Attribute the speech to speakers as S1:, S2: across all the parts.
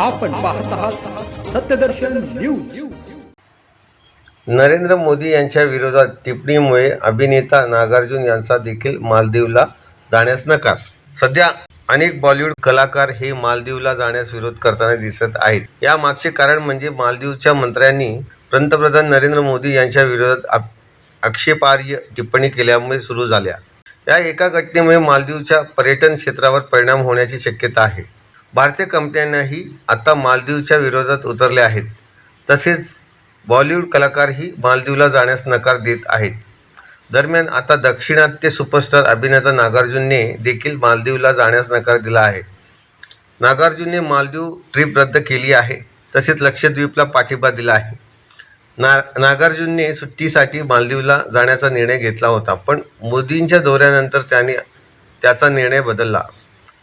S1: आपण पाहत आहात सत्यदर्शन न्यूज.
S2: नरेंद्र मोदी यांच्या विरोधात टिप्पणीमुळे अभिनेता नागार्जुन यांचा देखील मालदीवला जाण्यास नकार. सध्या अनेक बॉलिवूड कलाकार हे मालदीवला जाण्यास विरोध करताना दिसत आहेत. या मागचे कारण म्हणजे मालदीवच्या मंत्र्यांनी पंतप्रधान नरेंद्र मोदी यांच्या विरोधात आप- आक्षेपार्ह टिप्पणी केल्यामुळे सुरू झाल्या. या एका घटनेमुळे मालदीवच्या पर्यटन क्षेत्रावर परिणाम होण्याची शक्यता आहे. भारतीय कंपन्यांनाही आता मालदीवच्या विरोधात उतरले आहेत. तसेच बॉलिवूड कलाकारही मालदीवला जाण्यास नकार देत आहेत. दरम्यान आता दक्षिणात्य सुपरस्टार अभिनेता नागार्जुनने देखील मालदीवला जाण्यास नकार दिला आहे. नागार्जुनने मालदीव ट्रिप रद्द केली आहे तसेच लक्षद्वीपला पाठिंबा दिला आहे. ना नागार्जुनने सुट्टीसाठी मालदीवला जाण्याचा निर्णय घेतला होता पण मोदींच्या दौऱ्यानंतर त्याने त्याचा निर्णय बदलला.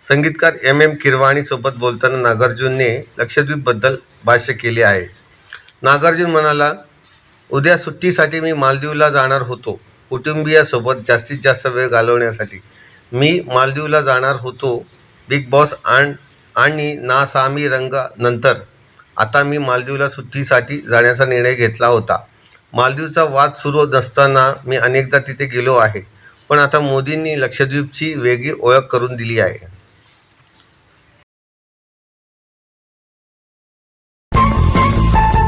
S2: संगीतकार एम एम किरवाणीसोबत बोलताना नागार्जुनने लक्षद्वीपबद्दल भाष्य केले आहे. नागार्जुन म्हणाला उद्या सुट्टीसाठी मी मालदीवला जाणार होतो कुटुंबियासोबत जास्तीत जास्त वेळ घालवण्यासाठी. मी मालदीवला जाणार होतो बिग बॉस आण आणि नासामी रंग नंतर. आता मी मालदीवला सुट्टीसाठी जाण्याचा निर्णय घेतला होता. मालदीवचा वाद सुरू नसताना मी अनेकदा तिथे गेलो आहे पण आता मोदींनी लक्षद्वीपची वेगळी ओळख करून दिली आहे.